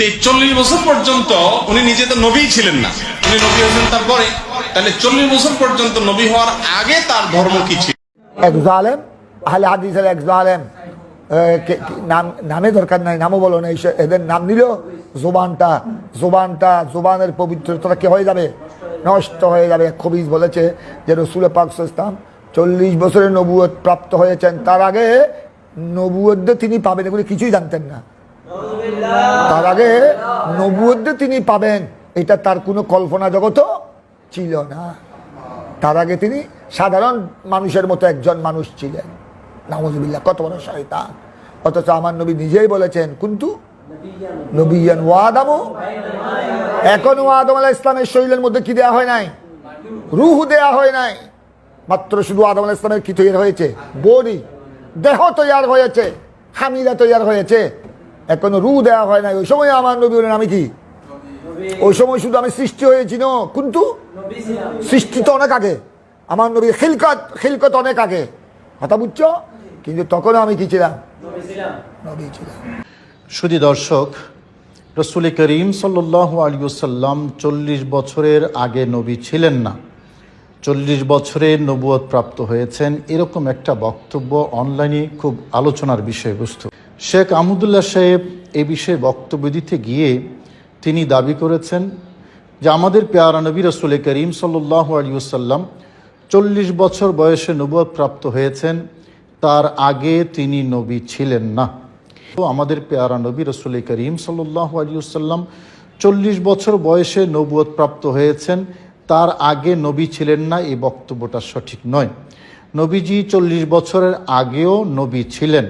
তো এই চল্লিশ বছর পর্যন্ত উনি নিজে তো নবী ছিলেন না। উনি নবী হয়েছেন তারপরে। তাহলে চল্লিশ বছর পর্যন্ত নবী হওয়ার আগে তার ধর্ম কি ছিল? এক জালেম, আহলে হাদিসের এক জালেম নাম, নামে দরকার নাই, নামও বলো না এদের নাম নিল জোবানটা জোবানটা, জোবানের পবিত্রতা কি হয়ে যাবে? নষ্ট হয়ে যাবে। খবিজ বলেছে যে রসুল পাক ইসলাম চল্লিশ বছরের নবুয়ত প্রাপ্ত হয়েছেন। তার আগে নবুয়দ্দ তিনি পাবেন, এগুলি কিছুই জানতেন না। তার আগে নবুয়দ্দ তিনি পাবেন। এটা তার কোনো কল্পনা জগতও ছিল না। তার আগে তিনি সাধারণ মানুষের মতো একজন মানুষ ছিলেন। নামজবিল্লা কত বড় শয়তান। অথচ আমার নবী নিজেই বলেছেন, কিন্তু? নবীন ওয়াদামো এখনও আদম আলাহ ইসলামের শরীরের মধ্যে কি দেয়া হয় নাই? রুহ দেয়া হয় নাই। মাত্র শুধু আদম আলাহ ইসলামের কি তৈরি হয়েছে? বডি। দেহ তৈয়ার হয়েছে। হামিলা তৈয়ার হয়েছে। এখনও রু দেয়া হয় নাই। ওই সময় আমার নবী বলেন, আমি কি? ওই সময় শুধু আমি সৃষ্টি হয়েছি, ন? কিন্তু সৃষ্টি তো অনেক আগে। আমার নবীর খিলকত খিলকত অনেক আগে। কথা বুঝছ? কিন্তু তখন আমি কি ছিলাম? নবী ছিলাম। সুদী দর্শক, রসুল করিম সাল্লাহ আলিউসাল্লাম চল্লিশ বছরের আগে নবী ছিলেন না। চল্লিশ বছরে নবুয়ত প্রাপ্ত হয়েছেন। এরকম একটা বক্তব্য অনলাইনে খুব আলোচনার বিষয়বস্তু। শেখ আহমদুল্লাহ সাহেব এ বিষয়ে বক্তব্য দিতে গিয়ে তিনি দাবি করেছেন যে আমাদের পেয়ারা নবী রসুল করিম সাল্লাহ আলিউসাল্লাম চল্লিশ বছর বয়সে নবুয়ত প্রাপ্ত হয়েছেন, তার আগে তিনি নবী ছিলেন না। তো আমাদের পেয়ারা নবী রসুল করিম সাল্লাহ আলিউসাল্লাম চল্লিশ বছর বয়সে নবুয়ত প্রাপ্ত হয়েছেন, তার আগে নবী ছিলেন না, এই বক্তব্যটা সঠিক নয়। নবীজি চল্লিশ বছরের আগেও নবী ছিলেন।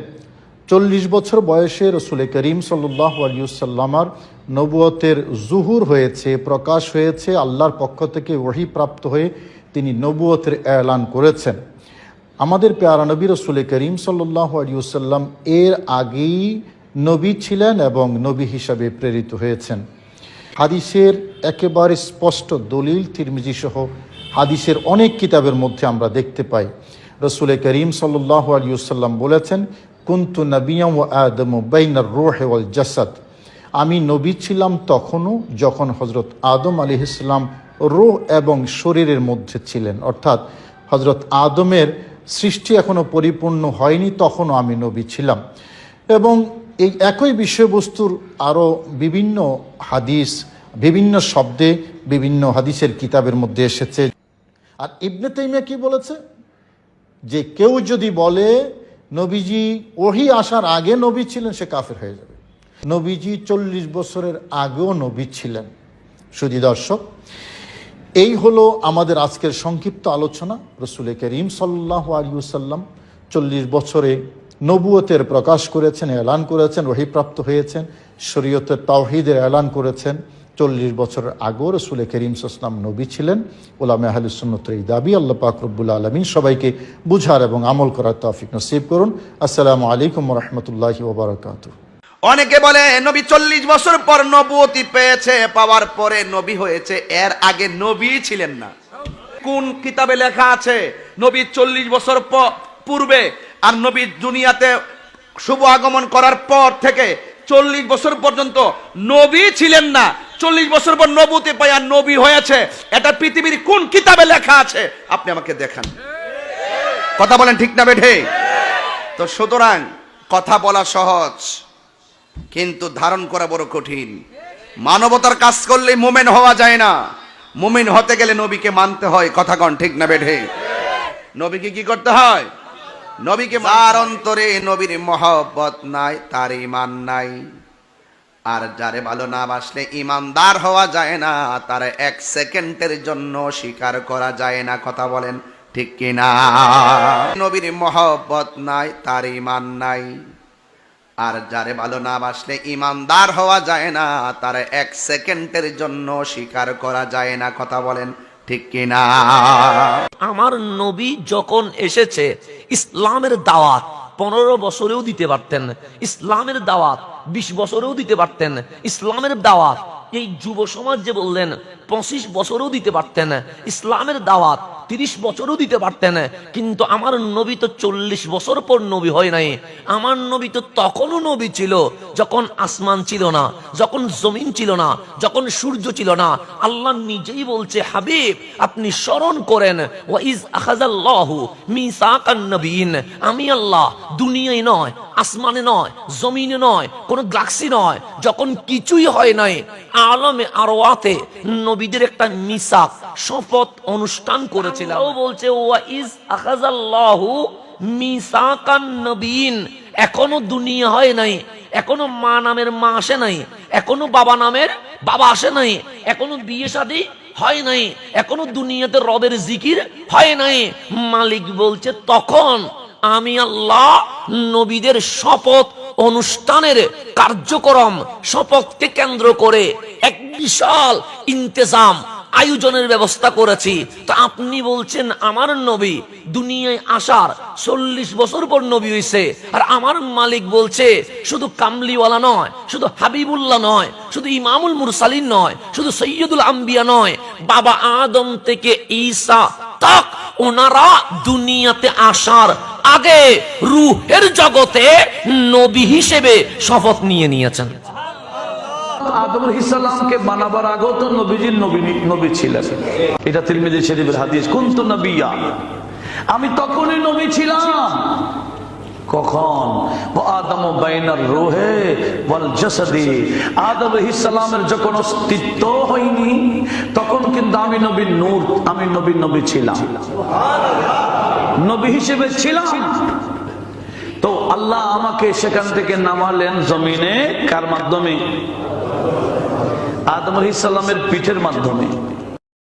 চল্লিশ বছর বয়সে রসুল করিম সাল্লাহ নবুয়তের জুহুর হয়েছে, প্রকাশ হয়েছে, আল্লাহর পক্ষ থেকে ওহি প্রাপ্ত হয়ে তিনি নবুয়তের এলান করেছেন। আমাদের পেয়ারা নবী রসুল করিম সাল্লাহ আলিউসাল্লাম এর আগেই নবী ছিলেন এবং নবী হিসাবে প্রেরিত হয়েছেন। হাদিসের একেবারে স্পষ্ট দলিল তিরমিজি সহ হাদিসের অনেক কিতাবের মধ্যে আমরা দেখতে পাই। রসুল করিম আলিউসাল্লাম বলেছেন, কুন্তু নবিয়াম ও আদম বাইনার রোহে ওয়াল জাসাদ। আমি নবী ছিলাম তখনও যখন হজরত আদম আলী ইসলাম রোহ এবং শরীরের মধ্যে ছিলেন। অর্থাৎ হজরত আদমের সৃষ্টি এখনও পরিপূর্ণ হয়নি, তখনও আমি নবী ছিলাম। এবং এই একই বিষয়বস্তুর আরও বিভিন্ন হাদিস, বিভিন্ন শব্দে বিভিন্ন হাদিসের কিতাবের মধ্যে এসেছে। আর ইবনে তাইমিয়া কি বলেছে? যে কেউ যদি বলে, নবীজি ওহি আসার আগে নবী ছিলেন, সে কাফের হয়ে যাবে। নবীজি চল্লিশ বছরের আগেও নবী ছিলেন। সুদী দর্শক, এই হলো আমাদের আজকের সংক্ষিপ্ত আলোচনা। রসুল করিম সাল্লাহ আলিউসাল্লাম চল্লিশ বছরে নবুয়তের প্রকাশ করেছেন, এলান করেছেন, ওহিপ্রাপ্ত হয়েছেন, শরীয়তের তাওহিদের এলান করেছেন। চল্লিশ বছর আগেও রসুল করিম সাল্লাম নবী ছিলেন। ওলামে আহলুসন্নতের এই দাবি, আল্লাহ পাক রব্বুল আলমিন সবাইকে বুঝার এবং আমল করার তৌফিক নসিব করুন। আসসালামু আলাইকুম রহমতুল্লাহি ওবরাকাতুহ অনেকে বলে, নবী চল্লিশ বছর পর নবুয়তি পেয়েছে, পাওয়ার পরে নবী হয়েছে, এর আগে নবী ছিলেন না। কোন কিতাবে লেখা আছে, নবী চল্লিশ বছর পূর্বে আর নবী দুনিয়াতে শুভ আগমন করার পর থেকে চল্লিশ বছর পর্যন্ত নবী ছিলেন না। চল্লিশ বছর পর নবুতে পাই আর নবী হয়েছে। এটা পৃথিবীর কোন কিতাবে লেখা আছে? আপনি আমাকে দেখান। কথা বলেন ঠিক না বেঠে? তো সুতরাং কথা বলা সহজ, কিন্তু ধারণ করা বড় কঠিন। মানবতার কাজ করলে মোমেন হওয়া যায় না। মোমেন হতে গেলে নবীকে মানতে হয়। কথা কন ঠিক না বেঠে? নবীকে কি করতে হয়? নবীকে যার অন্তরে নবীর মহব্বত নাই, তার ইমান নাই। আর যারে ভালো না বাসলে ইমানদার হওয়া যায় না, তার এক সেকেন্ডের জন্য স্বীকার করা যায় না, কথা বলেন ঠিক কিনা? নবীর মহব্বত নাই, তার ইমান নাই। আর যারে ভালো না বাসলে ইমানদার হওয়া যায় না, তার এক সেকেন্ডের জন্য স্বীকার করা যায় না, কথা বলেন ঠিক কিনা? আমার নবী যখন এসেছে, ইসলামের দাওয়াত পনেরো বছরেও দিতে পারতেন। ইসলামের দাওয়াত বিশ বছরেও দিতে পারতেন। ইসলামের দাওয়াত এই যুব সমাজ যে বললেন, পঁচিশ বছরও দিতে পারতেন ইসলামের দাওয়াত তিরিশ বছরও দিতে পারতেন কিন্তু আমার নবী তো চল্লিশ বছর পর নবী হয় নাই, আমার নবী তো তখনও নবী ছিল, যখন আসমান ছিল না, যখন জমিন ছিল না, যখন সূর্য ছিল না, আল্লাহ নিজেই বলছে, হাবিব, আপনি স্মরণ করেন ওয়াইজ আখাজাল্লাহু মিসাকান নবীন, আমি আল্লাহ দুনিয়ায় নয় আসমানে নয়, জমিনে নয়, কোনো গ্লাক্সি নয়, যখন কিছুই হয় নাই, আলমে আরোয়াতে নবীদের একটা মিসাক, শপথ অনুষ্ঠান করেছিল ও বলছে ওয়াইজ আখাজাল্লাহু মিসাকান নবীন। এখনও দুনিয়া হয় নাই, এখনও মা নামের মা আসে নাই, এখনও বাবা নামের বাবা আসে নাই, এখনও বিয়ে শাদী হয় নাই, এখনও দুনিয়াতে রবের জিকির হয় নাই। মালিক বলছে, তখন আমি আল্লাহ নবীদের শপথ অনুষ্ঠানের কার্যক্রম শপথকে কেন্দ্র করে এক বিশাল ইন্তেজাম আয়োজনের ব্যবস্থা করেছি। তো আপনি বলছেন, আমার নবী দুনিয়ায় আসার চল্লিশ বছর পর নবী হয়েছে আর আমার মালিক বলছে, শুধু কামলিওয়ালা নয়, শুধু হাবিবুল্লাহ নয়, শুধু ইমামুল মুরসালিন নয়, শুধু সৈয়দুল আম্বিয়া নয়, বাবা আদম থেকে ঈসা তাক ওনারা দুনিয়াতে আসার আগে রুহের জগতে নবী হিসেবে শপথ নিয়ে নিয়েছেন। বানাবার আগেও তো নবীজির নবী নবী এটা কোন তো আমি তখনই নবী ছিলাম। কখন? আদম বাইনার রোহে ওয়াল জাসাদি। আদম ইসালামের যখন অস্তিত্ব হয়নি, তখন কিন্তু আমি নবীর নূর আমি নবী নবী ছিলাম। নবী হিসেবে ছিলাম। তো আল্লাহ আমাকে সেখান থেকে নামালেন জমিনে, কার মাধ্যমে? আদম আলাইহিস পিঠের মাধ্যমে।